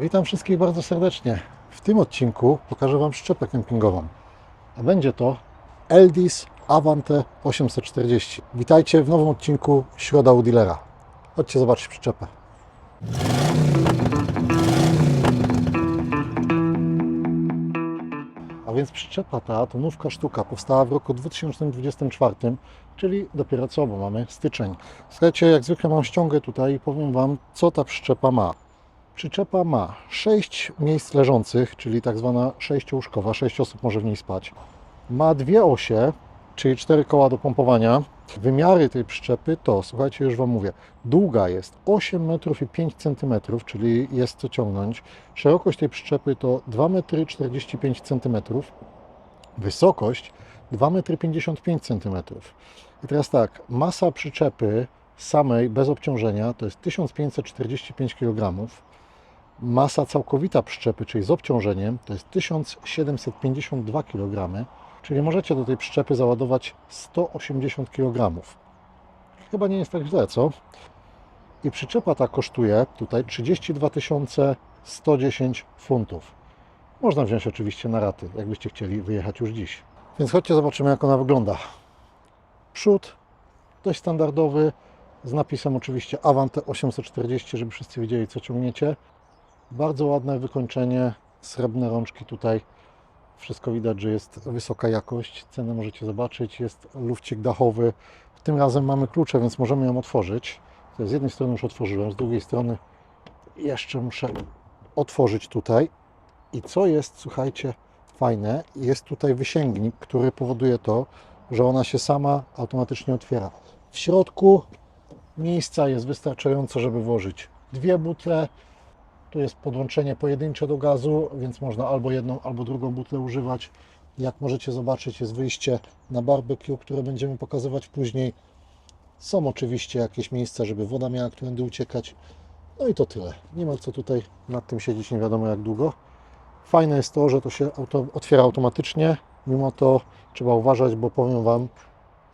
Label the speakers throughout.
Speaker 1: Witam wszystkich bardzo serdecznie. W tym odcinku pokażę Wam przyczepę kempingową. A będzie to Eldis Avante 840. Witajcie w nowym odcinku Środa u dealera. Chodźcie zobaczyć przyczepę. A więc przyczepa ta, to nówka sztuka, powstała w roku 2024, czyli dopiero co, bo mamy styczeń. Słuchajcie, jak zwykle mam ściągę tutaj i powiem Wam, co ta przyczepa ma. Przyczepa ma 6 miejsc leżących, czyli tak zwana sześciołóżkowa, 6 osób może w niej spać. Ma dwie osie, czyli cztery koła do pompowania. Wymiary tej przyczepy to, słuchajcie, już Wam mówię, długa jest 8 metrów i 5 cm, czyli jest co ciągnąć. Szerokość tej przyczepy to 2 metry 45 cm. Wysokość 2 metry 55 cm. I teraz tak, masa przyczepy samej bez obciążenia to jest 1545 kg. Masa całkowita przyczepy, czyli z obciążeniem, to jest 1752 kg, czyli możecie do tej przyczepy załadować 180 kg. Chyba nie jest tak źle, co? I przyczepa ta kosztuje tutaj 32 110 funtów. Można wziąć oczywiście na raty, jakbyście chcieli wyjechać już dziś. Więc chodźcie, zobaczymy, jak ona wygląda. Przód dość standardowy, z napisem oczywiście Avante 840, żeby wszyscy wiedzieli, co ciągniecie. Bardzo ładne wykończenie, srebrne rączki tutaj. Wszystko widać, że jest wysoka jakość. Cenę możecie zobaczyć. Jest lufcik dachowy. Tym razem mamy klucze, więc możemy ją otworzyć. Z jednej strony już otworzyłem, z drugiej strony jeszcze muszę otworzyć tutaj. I co jest, słuchajcie, fajne, jest tutaj wysięgnik, który powoduje to, że ona się sama automatycznie otwiera. W środku miejsca jest wystarczająco, żeby włożyć dwie butle. Tu jest podłączenie pojedyncze do gazu, więc można albo jedną, albo drugą butlę używać. Jak możecie zobaczyć, jest wyjście na barbecue, które będziemy pokazywać później. Są oczywiście jakieś miejsca, żeby woda miała którędy uciekać. No i to tyle. Nie ma co tutaj nad tym siedzieć nie wiadomo jak długo. Fajne jest to, że to się auto, otwiera automatycznie. Mimo to trzeba uważać, bo powiem Wam,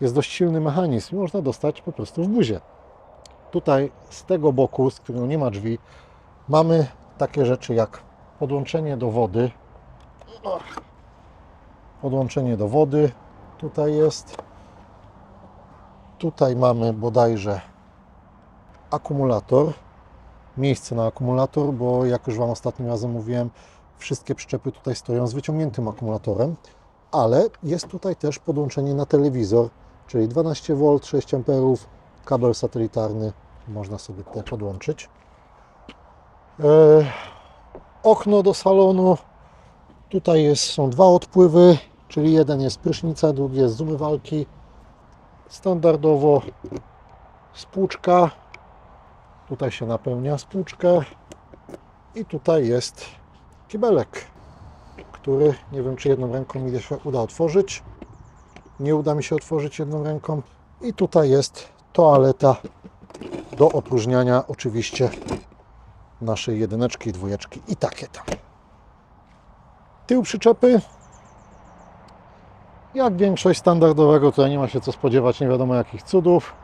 Speaker 1: jest dość silny mechanizm można dostać po prostu w buzie. Tutaj z tego boku, z którego nie ma drzwi, mamy takie rzeczy jak podłączenie do wody. Podłączenie do wody tutaj jest. Tutaj mamy bodajże akumulator. Miejsce na akumulator, bo jak już Wam ostatnim razem mówiłem, wszystkie przyczepy tutaj stoją z wyciągniętym akumulatorem, ale jest tutaj też podłączenie na telewizor, czyli 12V, 6 A, kabel satelitarny można sobie tutaj podłączyć. E, okno do salonu. Tutaj jest, są dwa odpływy, czyli jeden jest prysznica, drugi jest z umywalki. Standardowo spłuczka. Tutaj się napełnia spłuczka. I tutaj jest kibelek, który nie wiem, czy jedną ręką mi się uda otworzyć. Nie uda mi się otworzyć jedną ręką. I tutaj jest toaleta do opróżniania oczywiście naszej jedyneczki, dwójeczki i takie tam. Tył przyczepy jak większość standardowego, tutaj nie ma się co spodziewać, nie wiadomo jakich cudów.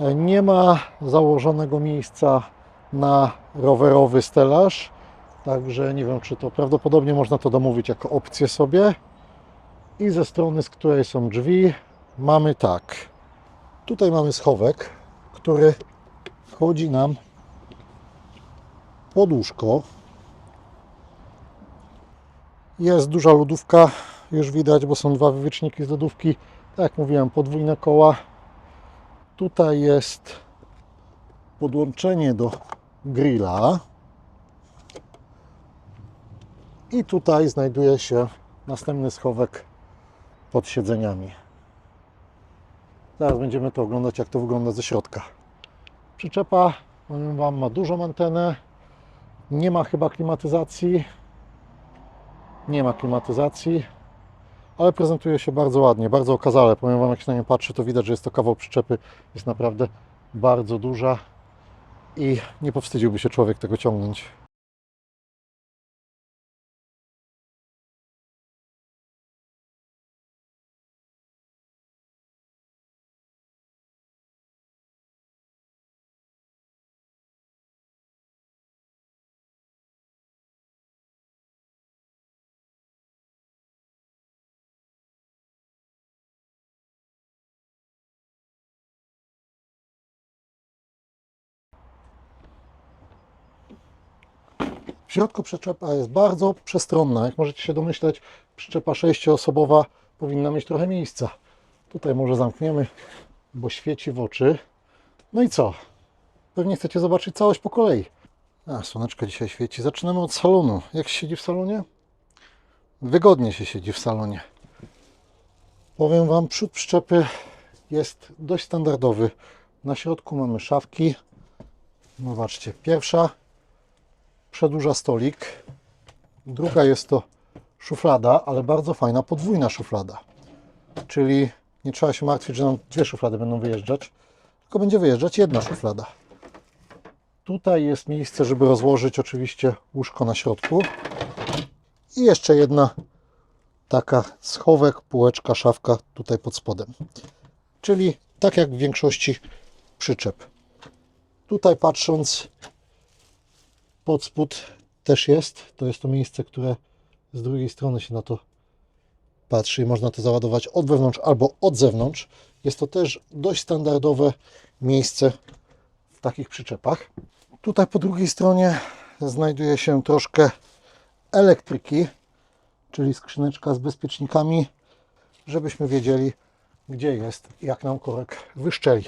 Speaker 1: E, Nie ma założonego miejsca na rowerowy stelaż, także nie wiem, czy to prawdopodobnie można to domówić jako opcję sobie. I ze strony, z której są drzwi, mamy tak. Tutaj mamy schowek, który wchodzi nam pod łóżko. Jest duża lodówka, już widać, bo są dwa wywietrzniki z lodówki. Tak jak mówiłem, podwójne koła. Tutaj jest podłączenie do grilla. I tutaj znajduje się następny schowek pod siedzeniami. Zaraz będziemy to oglądać, jak to wygląda ze środka. Przyczepa, powiem Wam, ma dużą antenę. Nie ma chyba klimatyzacji. Nie ma klimatyzacji, ale prezentuje się bardzo ładnie, bardzo okazale. Powiem Wam, jak się na nią patrzy, to widać, że jest to kawał przyczepy. Jest naprawdę bardzo duża i nie powstydziłby się człowiek tego ciągnąć. W środku przyczepa jest bardzo przestronna. Jak możecie się domyśleć, przyczepa sześcioosobowa powinna mieć trochę miejsca. Tutaj może zamkniemy, bo świeci w oczy. No i co? Pewnie chcecie zobaczyć całość po kolei. A, słoneczko dzisiaj świeci. Zaczynamy od salonu. Jak się siedzi w salonie? Wygodnie się siedzi w salonie. Powiem Wam, przód przyczepy jest dość standardowy. Na środku mamy szafki. Zobaczcie, pierwsza przedłuża stolik. Druga jest to szuflada, ale bardzo fajna, podwójna szuflada. Czyli nie trzeba się martwić, że nam dwie szuflady będą wyjeżdżać, tylko będzie wyjeżdżać jedna szuflada. Tutaj jest miejsce, żeby rozłożyć oczywiście łóżko na środku. I jeszcze jedna taka schowek, półeczka, szafka tutaj pod spodem. Czyli tak jak w większości przyczep. Tutaj patrząc pod spód też jest. To jest to miejsce, które z drugiej strony się na to patrzy i można to załadować od wewnątrz albo od zewnątrz. Jest to też dość standardowe miejsce w takich przyczepach. Tutaj po drugiej stronie znajduje się troszkę elektryki, czyli skrzyneczka z bezpiecznikami, żebyśmy wiedzieli, gdzie jest, jak nam korek wyszczeli,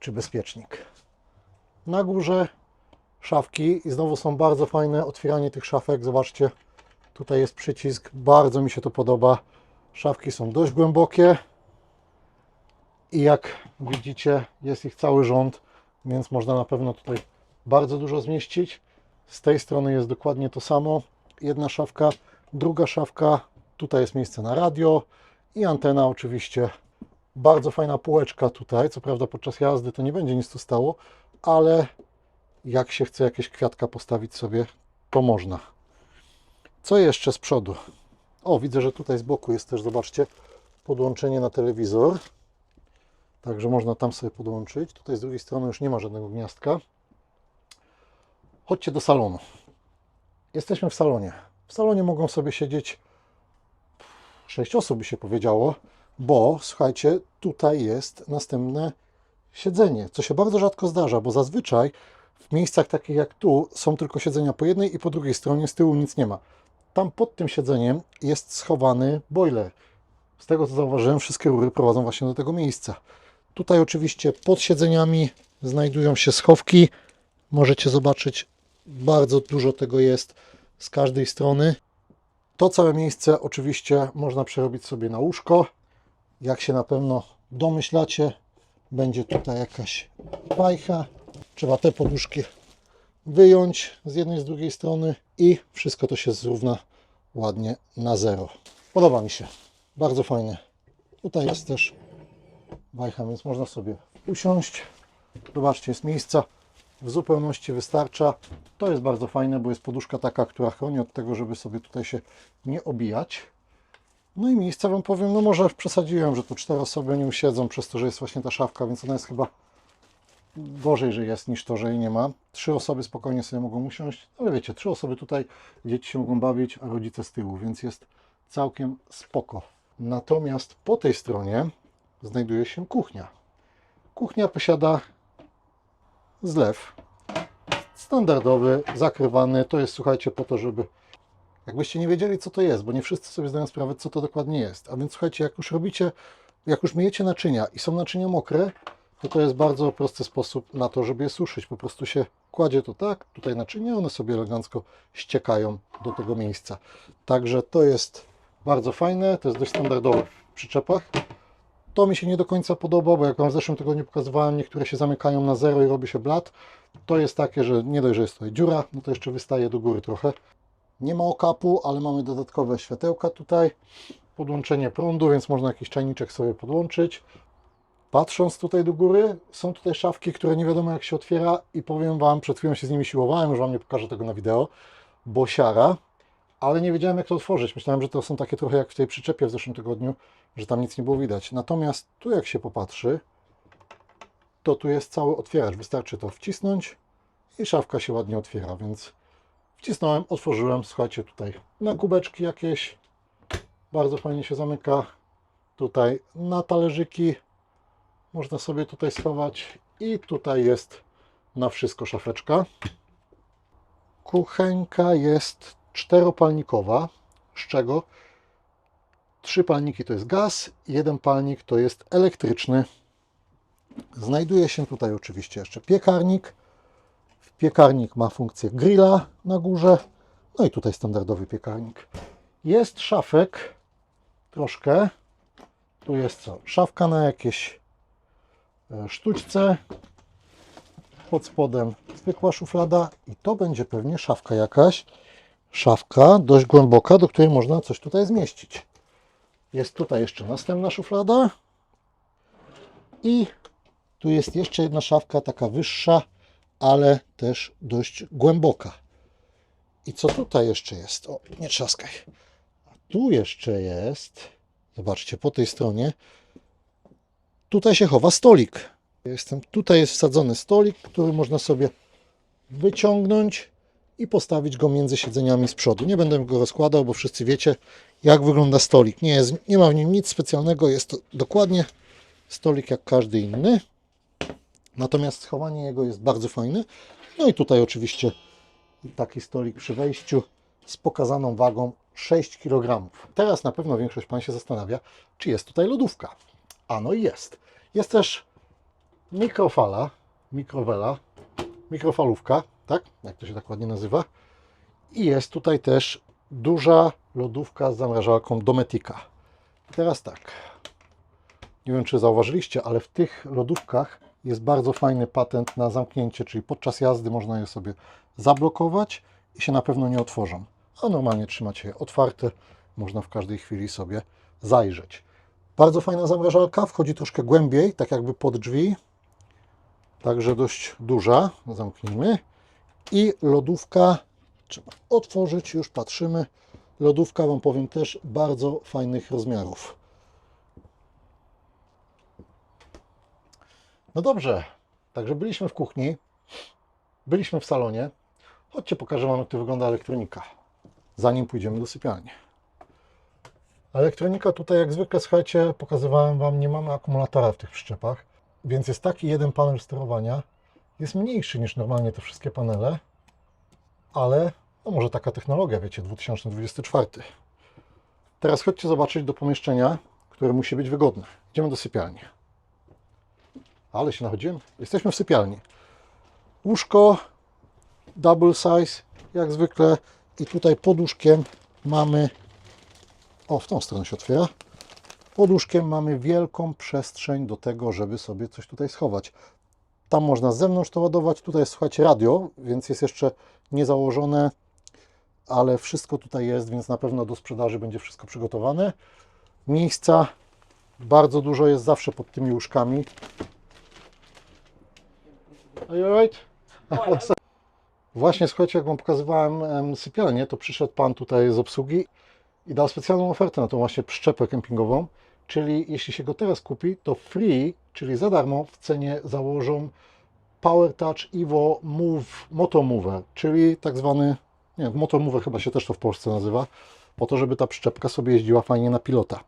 Speaker 1: czy bezpiecznik. Na górze szafki i znowu są bardzo fajne otwieranie tych szafek. Zobaczcie, tutaj jest przycisk, bardzo mi się to podoba. Szafki są dość głębokie i jak widzicie, jest ich cały rząd, więc można na pewno tutaj bardzo dużo zmieścić. Z tej strony jest dokładnie to samo. Jedna szafka, druga szafka, tutaj jest miejsce na radio i antena oczywiście. Bardzo fajna półeczka tutaj. Co prawda podczas jazdy to nie będzie nic tu stało, ale jak się chce jakieś kwiatka postawić sobie, to można. Co jeszcze z przodu? O, widzę, że tutaj z boku jest też, zobaczcie, podłączenie na telewizor. Także można tam sobie podłączyć. Tutaj z drugiej strony już nie ma żadnego gniazdka. Chodźcie do salonu. Jesteśmy w salonie. W salonie mogą sobie siedzieć sześć osób, by się powiedziało, bo słuchajcie, tutaj jest następne siedzenie, co się bardzo rzadko zdarza, bo zazwyczaj w miejscach takich jak tu są tylko siedzenia po jednej i po drugiej stronie, z tyłu nic nie ma. Tam pod tym siedzeniem jest schowany boiler. Z tego co zauważyłem, wszystkie rury prowadzą właśnie do tego miejsca. Tutaj oczywiście pod siedzeniami znajdują się schowki. Możecie zobaczyć, bardzo dużo tego jest z każdej strony. To całe miejsce oczywiście można przerobić sobie na łóżko. Jak się na pewno domyślacie, będzie tutaj jakaś bajka. Trzeba te poduszki wyjąć z jednej z drugiej strony i wszystko to się zrówna ładnie na zero. Podoba mi się. Bardzo fajnie. Tutaj jest też wajcha, więc można sobie usiąść. Zobaczcie, jest miejsca w zupełności wystarcza. To jest bardzo fajne, bo jest poduszka taka, która chroni od tego, żeby sobie tutaj się nie obijać. No i miejsca Wam powiem, no może przesadziłem, że tu cztery osoby nie usiedzą przez to, że jest właśnie ta szafka, więc ona jest chyba gorzej, że jest niż to, że jej nie ma. Trzy osoby spokojnie sobie mogą usiąść, ale wiecie, trzy osoby tutaj, dzieci się mogą bawić, a rodzice z tyłu, więc jest całkiem spoko. Natomiast po tej stronie znajduje się kuchnia. Kuchnia posiada zlew standardowy, zakrywany. To jest, słuchajcie, po to, żeby jakbyście nie wiedzieli, co to jest, bo nie wszyscy sobie zdają sprawę, co to dokładnie jest. A więc słuchajcie, jak już robicie, jak już myjecie naczynia i są naczynia mokre, to to jest bardzo prosty sposób na to, żeby je suszyć. Po prostu się kładzie to tak, tutaj naczynia, one sobie elegancko ściekają do tego miejsca. Także to jest bardzo fajne, to jest dość standardowe w przyczepach. To mi się nie do końca podoba, bo jak Wam w zeszłym tygodniu pokazywałem, niektóre się zamykają na zero i robi się blat. To jest takie, że nie dość, że jest tutaj dziura, no to jeszcze wystaje do góry trochę. Nie ma okapu, ale mamy dodatkowe światełka tutaj. Podłączenie prądu, więc można jakiś czajniczek sobie podłączyć. Patrząc tutaj do góry, są tutaj szafki, które nie wiadomo jak się otwiera i powiem Wam, przed chwilą się z nimi siłowałem, już Wam nie pokażę tego na wideo, bo siara, ale nie wiedziałem jak to otworzyć. Myślałem, że to są takie trochę jak w tej przyczepie w zeszłym tygodniu, że tam nic nie było widać. Natomiast tu jak się popatrzy, to tu jest cały otwieracz. Wystarczy to wcisnąć i szafka się ładnie otwiera, więc wcisnąłem, otworzyłem, słuchajcie, tutaj na kubeczki jakieś, bardzo fajnie się zamyka, tutaj na talerzyki, można sobie tutaj schować i tutaj jest na wszystko szafeczka. kuchenka jest czteropalnikowa, z czego trzy palniki to jest gaz, jeden palnik to jest elektryczny. Znajduje się tutaj oczywiście jeszcze piekarnik. Piekarnik ma funkcję grilla na górze. No i tutaj standardowy piekarnik. Jest szafek troszkę. Tu jest co? Szafka na jakieś sztućce. Pod spodem zwykła szuflada i to będzie pewnie szafka jakaś. Szafka dość głęboka, do której można coś tutaj zmieścić. Jest tutaj jeszcze następna szuflada. I tu jest jeszcze jedna szafka, taka wyższa, ale też dość głęboka. I co tutaj jeszcze jest? O, nie trzaskaj. A tu jeszcze jest, zobaczcie, po tej stronie, tutaj się chowa stolik. Jestem, tutaj jest wsadzony stolik, który można sobie wyciągnąć i postawić go między siedzeniami z przodu. Nie będę go rozkładał, bo wszyscy wiecie, jak wygląda stolik. Nie, jest, nie ma w nim nic specjalnego, jest to dokładnie stolik jak każdy inny. Natomiast schowanie jego jest bardzo fajne. No i tutaj oczywiście taki stolik przy wejściu z pokazaną wagą 6 kg. Teraz na pewno większość Pan się zastanawia, czy jest tutaj lodówka. Ano jest. Jest też mikrofala, mikrowela, mikrofalówka, tak? Jak to się tak ładnie nazywa. I jest tutaj też duża lodówka z zamrażarką Dometica. Teraz tak. Nie wiem, czy zauważyliście, ale w tych lodówkach jest bardzo fajny patent na zamknięcie, czyli podczas jazdy można je sobie zablokować i się na pewno nie otworzą. A normalnie trzymać je otwarte, można w każdej chwili sobie zajrzeć. Bardzo fajna zamrażarka, wchodzi troszkę głębiej, tak jakby pod drzwi, także dość duża. Zamknijmy. I lodówka trzeba otworzyć, już patrzymy. Lodówka, Wam powiem, też bardzo fajnych rozmiarów. No dobrze, także byliśmy w kuchni, byliśmy w salonie. Chodźcie, pokażę Wam, jak to wygląda elektronika, zanim pójdziemy do sypialni. Elektronika tutaj, jak zwykle, słuchajcie, pokazywałem Wam, nie mamy akumulatora w tych przyczepach, więc jest taki jeden panel sterowania. Jest mniejszy niż normalnie te wszystkie panele, ale no może taka technologia, wiecie, 2024. Teraz chodźcie zobaczyć do pomieszczenia, które musi być wygodne. Idziemy do sypialni. Ale się nachodziłem. Jesteśmy w sypialni. Łóżko double size, jak zwykle. I tutaj pod łóżkiem mamy. O, w tą stronę się otwiera. Pod łóżkiem mamy wielką przestrzeń do tego, żeby sobie coś tutaj schować. Tam można z zewnątrz to ładować. Tutaj jest, słuchajcie, radio, więc jest jeszcze niezałożone, ale wszystko tutaj jest, więc na pewno do sprzedaży będzie wszystko przygotowane. Miejsca bardzo dużo jest zawsze pod tymi łóżkami. Are you alright? Właśnie, słuchajcie, jak Wam pokazywałem em, sypialnię, to przyszedł Pan tutaj z obsługi i dał specjalną ofertę na tą właśnie przyczepę kempingową, czyli jeśli się go teraz kupi, to free, czyli za darmo w cenie założą Power Touch Evo Move Moto Mover, czyli tak zwany, nie Moto Mover chyba się też to w Polsce nazywa, po to, żeby ta przyczepka sobie jeździła fajnie na pilota.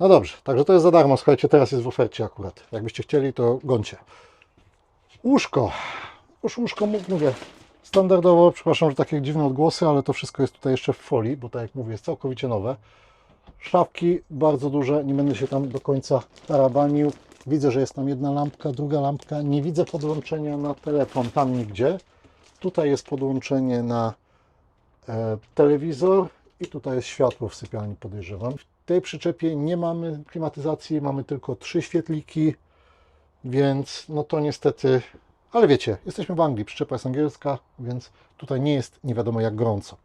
Speaker 1: No dobrze, także to jest za darmo, słuchajcie, teraz jest w ofercie akurat. Jakbyście chcieli, to goncie. Łóżko. Już łóżko, mówię, standardowo, przepraszam, że takie dziwne odgłosy, ale to wszystko jest tutaj jeszcze w folii, bo tak jak mówię, jest całkowicie nowe. Szafki bardzo duże, nie będę się tam do końca tarabanił. Widzę, że jest tam jedna lampka, druga lampka. Nie widzę podłączenia na telefon tam nigdzie. Tutaj jest podłączenie na e, telewizor i tutaj jest światło w sypialni, podejrzewam. W tej przyczepie nie mamy klimatyzacji, mamy tylko trzy świetliki, więc no to niestety, ale wiecie, jesteśmy w Anglii, przyczepa jest angielska, więc tutaj nie jest nie wiadomo jak gorąco.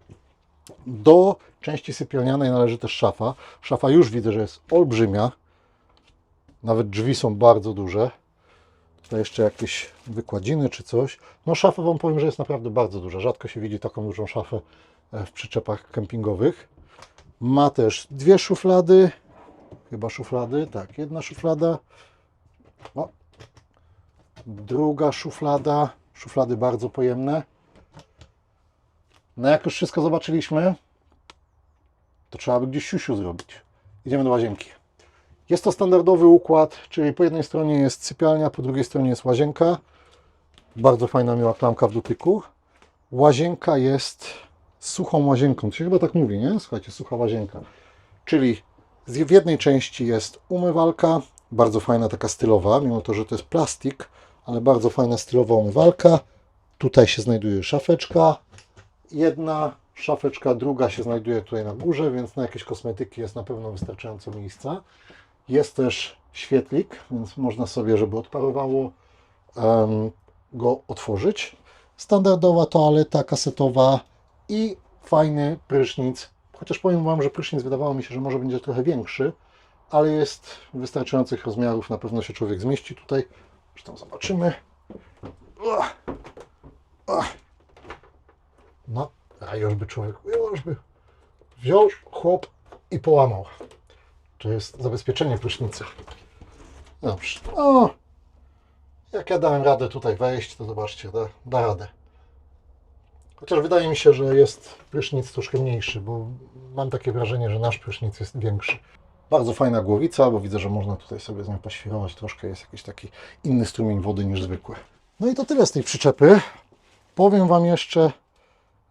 Speaker 1: Do części sypialnianej należy też szafa. Szafa już widzę, że jest olbrzymia. Nawet drzwi są bardzo duże. Tutaj jeszcze jakieś wykładziny czy coś. No szafa Wam powiem, że jest naprawdę bardzo duża. Rzadko się widzi taką dużą szafę e, w przyczepach kempingowych. Ma też dwie szuflady. Chyba szuflady. Tak, jedna szuflada. Druga szuflada. Szuflady bardzo pojemne. No jak już wszystko zobaczyliśmy, to trzeba by gdzieś siusiu zrobić. Idziemy do łazienki. Jest to standardowy układ, czyli po jednej stronie jest sypialnia, po drugiej stronie jest łazienka. Bardzo fajna miała klamka w dotyku, łazienka jest suchą łazienką. To się chyba tak mówi, nie? Słuchajcie, sucha łazienka. Czyli w jednej części jest umywalka, bardzo fajna, taka stylowa, mimo to, że to jest plastik, ale bardzo fajna stylowa umywalka. Tutaj się znajduje szafeczka, jedna szafeczka, druga się znajduje tutaj na górze, więc na jakieś kosmetyki jest na pewno wystarczająco miejsca. Jest też świetlik, więc można sobie, żeby odparowało, go otworzyć. Standardowa toaleta kasetowa i fajny prysznic. Chociaż powiem Wam, że prysznic wydawało mi się, że może będzie trochę większy, ale jest wystarczających rozmiarów. Na pewno się człowiek zmieści tutaj. Zresztą zobaczymy. No, a już by człowiek, już by wziął chłop i połamał. To jest zabezpieczenie prysznicy. Dobrze. O, jak ja dałem radę tutaj wejść, to zobaczcie, da, da radę. Chociaż wydaje mi się, że jest prysznic troszkę mniejszy, bo mam takie wrażenie, że nasz prysznic jest większy. Bardzo fajna głowica, bo widzę, że można tutaj sobie z nią poświrować. Troszkę jest jakiś taki inny strumień wody niż zwykły. No i to tyle z tej przyczepy. Powiem Wam jeszcze,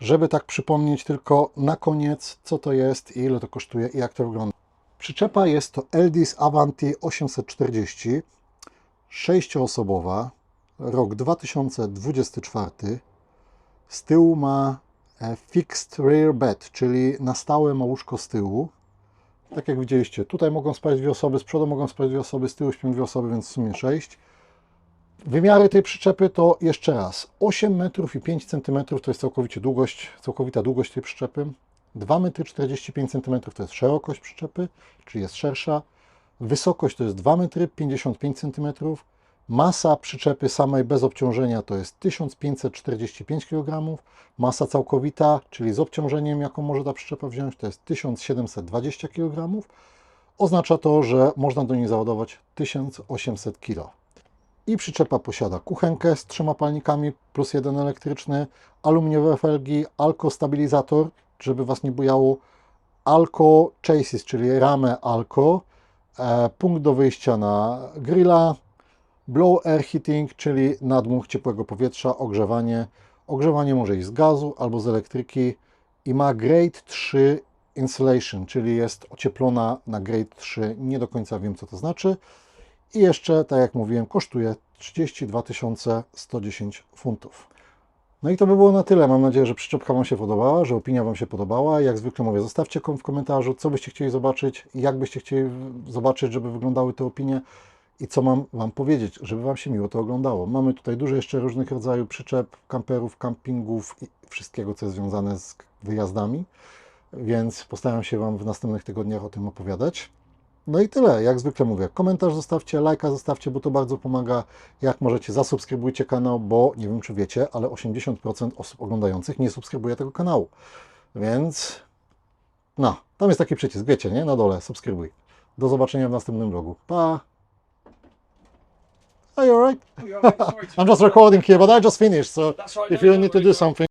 Speaker 1: żeby tak przypomnieć tylko na koniec, co to jest i ile to kosztuje i jak to wygląda. Przyczepa jest to Eldis Avanti 840, sześcioosobowa, rok 2024. Z tyłu ma e, fixed rear bed, czyli na stałe ma łóżko z tyłu. Tak jak widzieliście, tutaj mogą spać dwie osoby, z przodu mogą spać dwie osoby, z tyłu śpią dwie osoby, więc w sumie sześć. Wymiary tej przyczepy to jeszcze raz 8 metrów i 5 cm to jest całkowicie długość, całkowita długość tej przyczepy. 2 metry 45 cm to jest szerokość przyczepy, czyli jest szersza. Wysokość to jest 2 metry 55 cm. Masa przyczepy samej bez obciążenia to jest 1545 kg. Masa całkowita, czyli z obciążeniem, jaką może ta przyczepa wziąć, to jest 1720 kg. Oznacza to, że można do niej załadować 1800 kg. I przyczepa posiada kuchenkę z trzema palnikami plus jeden elektryczny, aluminiowe felgi, alko-stabilizator, żeby Was nie bujało, alko chassis, czyli ramę alko, e, punkt do wyjścia na grilla, blow air heating, czyli nadmuch ciepłego powietrza, ogrzewanie. Ogrzewanie może iść z gazu albo z elektryki i ma Grade 3 Insulation, czyli jest ocieplona na Grade 3. Nie do końca wiem, co to znaczy. I jeszcze, tak jak mówiłem, kosztuje 32 110 funtów. No i to by było na tyle. Mam nadzieję, że przyczepka Wam się podobała, że opinia Wam się podobała. Jak zwykle mówię, zostawcie w komentarzu, co byście chcieli zobaczyć, jak byście chcieli zobaczyć, żeby wyglądały te opinie i co mam Wam powiedzieć, żeby Wam się miło to oglądało. Mamy tutaj dużo jeszcze różnych rodzajów przyczep, kamperów, campingów i wszystkiego, co jest związane z wyjazdami, więc postaram się Wam w następnych tygodniach o tym opowiadać. No i tyle, jak zwykle mówię. Komentarz zostawcie, lajka zostawcie, bo to bardzo pomaga. Jak możecie, zasubskrybujcie kanał, bo nie wiem czy wiecie, ale 80% osób oglądających nie subskrybuje tego kanału. Więc no, tam jest taki przycisk, wiecie, nie? Na dole, subskrybuj. Do zobaczenia w następnym vlogu. Pa! Are you alright?
Speaker 2: Oh, you're right. Sorry to
Speaker 1: I'm just recording here, but I just finished, so
Speaker 2: That's right.
Speaker 1: if
Speaker 2: no,
Speaker 1: you
Speaker 2: no
Speaker 1: need to
Speaker 2: worries,
Speaker 1: do something,